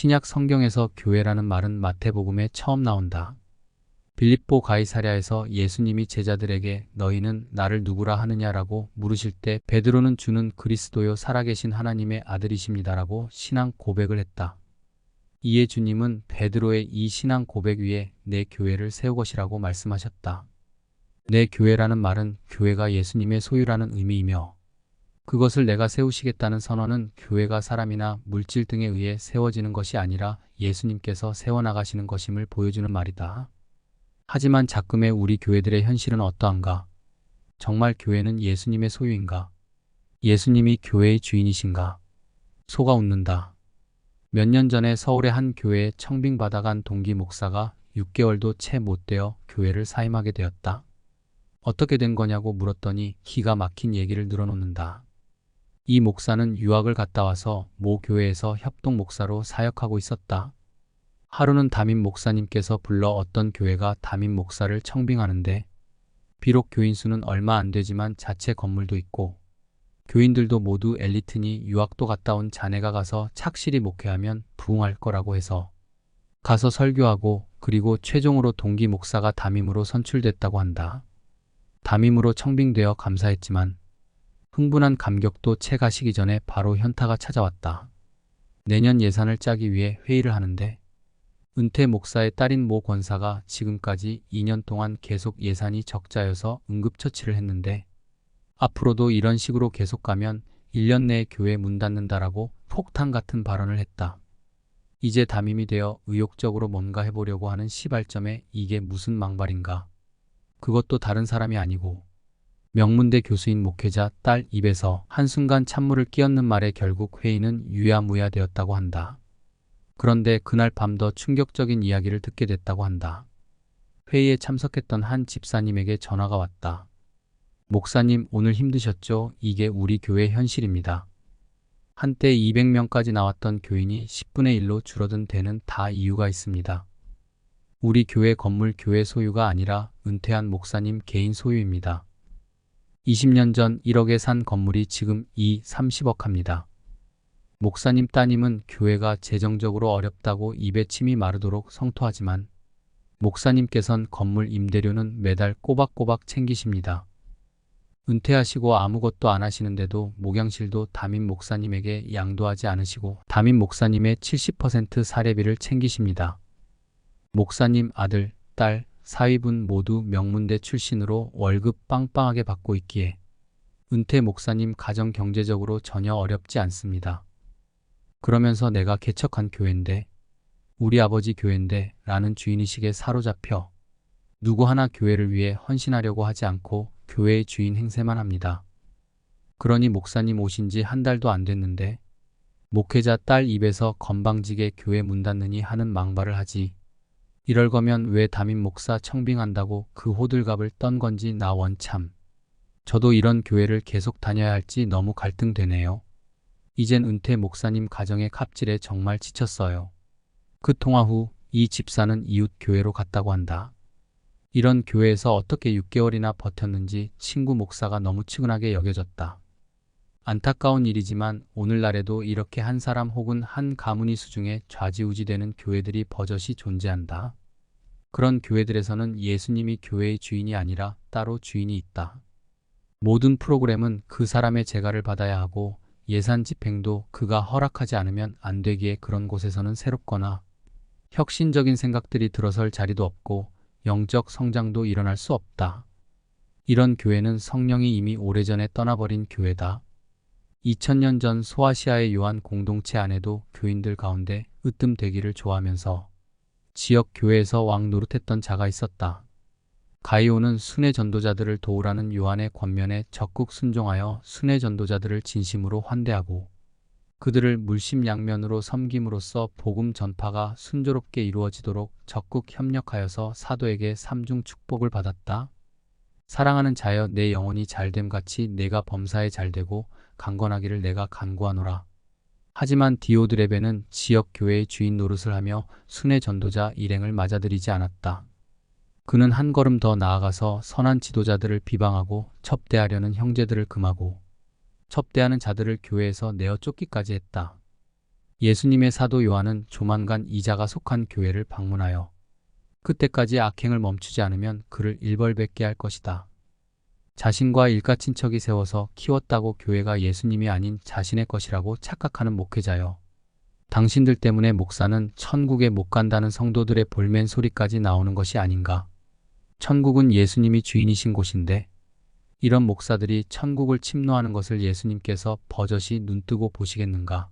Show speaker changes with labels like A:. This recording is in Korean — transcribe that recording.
A: 신약 성경에서 교회라는 말은 마태복음에 처음 나온다. 빌립보 가이사랴에서 예수님이 제자들에게 너희는 나를 누구라 하느냐라고 물으실 때 베드로는 주는 그리스도요 살아계신 하나님의 아들이십니다라고 신앙 고백을 했다. 이에 주님은 베드로의 이 신앙 고백 위에 내 교회를 세울 것이라고 말씀하셨다. 내 교회라는 말은 교회가 예수님의 소유라는 의미이며 그것을 내가 세우시겠다는 선언은 교회가 사람이나 물질 등에 의해 세워지는 것이 아니라 예수님께서 세워나가시는 것임을 보여주는 말이다. 하지만 자금의 우리 교회들의 현실은 어떠한가? 정말 교회는 예수님의 소유인가? 예수님이 교회의 주인이신가? 소가 웃는다. 몇 년 전에 서울의 한 교회에 청빙받아 간 동기 목사가 6개월도 채 못 되어 교회를 사임하게 되었다. 어떻게 된 거냐고 물었더니 기가 막힌 얘기를 늘어놓는다. 이 목사는 유학을 갔다 와서 모 교회에서 협동 목사로 사역하고 있었다. 하루는 담임 목사님께서 불러 어떤 교회가 담임 목사를 청빙하는데 비록 교인 수는 얼마 안 되지만 자체 건물도 있고 교인들도 모두 엘리트니 유학도 갔다 온 자네가 가서 착실히 목회하면 부흥할 거라고 해서 가서 설교하고 그리고 최종으로 동기 목사가 담임으로 선출됐다고 한다. 담임으로 청빙되어 감사했지만 흥분한 감격도 채 가시기 전에 바로 현타가 찾아왔다. 내년 예산을 짜기 위해 회의를 하는데 은퇴 목사의 딸인 모 권사가 지금까지 2년 동안 계속 예산이 적자여서 응급처치를 했는데 앞으로도 이런 식으로 계속 가면 1년 내에 교회 문 닫는다라고 폭탄 같은 발언을 했다. 이제 담임이 되어 의욕적으로 뭔가 해보려고 하는 시발점에 이게 무슨 망발인가. 그것도 다른 사람이 아니고 명문대 교수인 목회자 딸 입에서 한순간 찬물을 끼얹는 말에 결국 회의는 유야무야 되었다고 한다. 그런데 그날 밤 더 충격적인 이야기를 듣게 됐다고 한다. 회의에 참석했던 한 집사님에게 전화가 왔다. 목사님 오늘 힘드셨죠? 이게 우리 교회 현실입니다. 한때 200명까지 나왔던 교인이 10분의 1로 줄어든 데는 다 이유가 있습니다. 우리 교회 건물 교회 소유가 아니라 은퇴한 목사님 개인 소유입니다. 20년 전 1억에 산 건물이 지금 2, 30억 합니다. 목사님 따님은 교회가 재정적으로 어렵다고 입에 침이 마르도록 성토하지만 목사님께선 건물 임대료는 매달 꼬박꼬박 챙기십니다. 은퇴하시고 아무것도 안 하시는데도 목양실도 담임 목사님에게 양도하지 않으시고 담임 목사님의 70% 사례비를 챙기십니다. 목사님 아들, 딸, 사위분 모두 명문대 출신으로 월급 빵빵하게 받고 있기에 은퇴 목사님 가정 경제적으로 전혀 어렵지 않습니다. 그러면서 내가 개척한 교회인데 우리 아버지 교회인데 라는 주인의식에 사로잡혀 누구 하나 교회를 위해 헌신하려고 하지 않고 교회의 주인 행세만 합니다. 그러니 목사님 오신 지 한 달도 안 됐는데 목회자 딸 입에서 건방지게 교회 문 닫느니 하는 망발을 하지. 이럴 거면 왜 담임 목사 청빙한다고 그 호들갑을 떤 건지 나 원참. 저도 이런 교회를 계속 다녀야 할지 너무 갈등되네요. 이젠 은퇴 목사님 가정의 갑질에 정말 지쳤어요. 그 통화 후 이 집사는 이웃 교회로 갔다고 한다. 이런 교회에서 어떻게 6개월이나 버텼는지 친구 목사가 너무 측은하게 여겨졌다. 안타까운 일이지만 오늘날에도 이렇게 한 사람 혹은 한 가문이 수중에 좌지우지되는 교회들이 버젓이 존재한다. 그런 교회들에서는 예수님이 교회의 주인이 아니라 따로 주인이 있다. 모든 프로그램은 그 사람의 재가를 받아야 하고 예산 집행도 그가 허락하지 않으면 안 되기에 그런 곳에서는 새롭거나 혁신적인 생각들이 들어설 자리도 없고 영적 성장도 일어날 수 없다. 이런 교회는 성령이 이미 오래전에 떠나버린 교회다. 2000년 전 소아시아의 요한 공동체 안에도 교인들 가운데 으뜸되기를 좋아하면서 지역 교회에서 왕 노릇했던 자가 있었다. 가이오는 순회 전도자들을 도우라는 요한의 권면에 적극 순종하여 순회 전도자들을 진심으로 환대하고 그들을 물심양면으로 섬김으로써 복음 전파가 순조롭게 이루어지도록 적극 협력하여서 사도에게 삼중 축복을 받았다. 사랑하는 자여 내 영혼이 잘됨 같이 내가 범사에 잘되고 강건하기를 내가 간구하노라. 하지만 디오드레베는 지역 교회의 주인 노릇을 하며 순회 전도자 일행을 맞아들이지 않았다. 그는 한 걸음 더 나아가서 선한 지도자들을 비방하고 첩대하려는 형제들을 금하고 첩대하는 자들을 교회에서 내어 쫓기까지 했다. 예수님의 사도 요한은 조만간 이자가 속한 교회를 방문하여 그때까지 악행을 멈추지 않으면 그를 일벌백계 할 것이다. 자신과 일가 친척이 세워서 키웠다고 교회가 예수님이 아닌 자신의 것이라고 착각하는 목회자여. 당신들 때문에 목사는 천국에 못 간다는 성도들의 볼멘 소리까지 나오는 것이 아닌가. 천국은 예수님이 주인이신 곳인데 이런 목사들이 천국을 침노하는 것을 예수님께서 버젓이 눈뜨고 보시겠는가.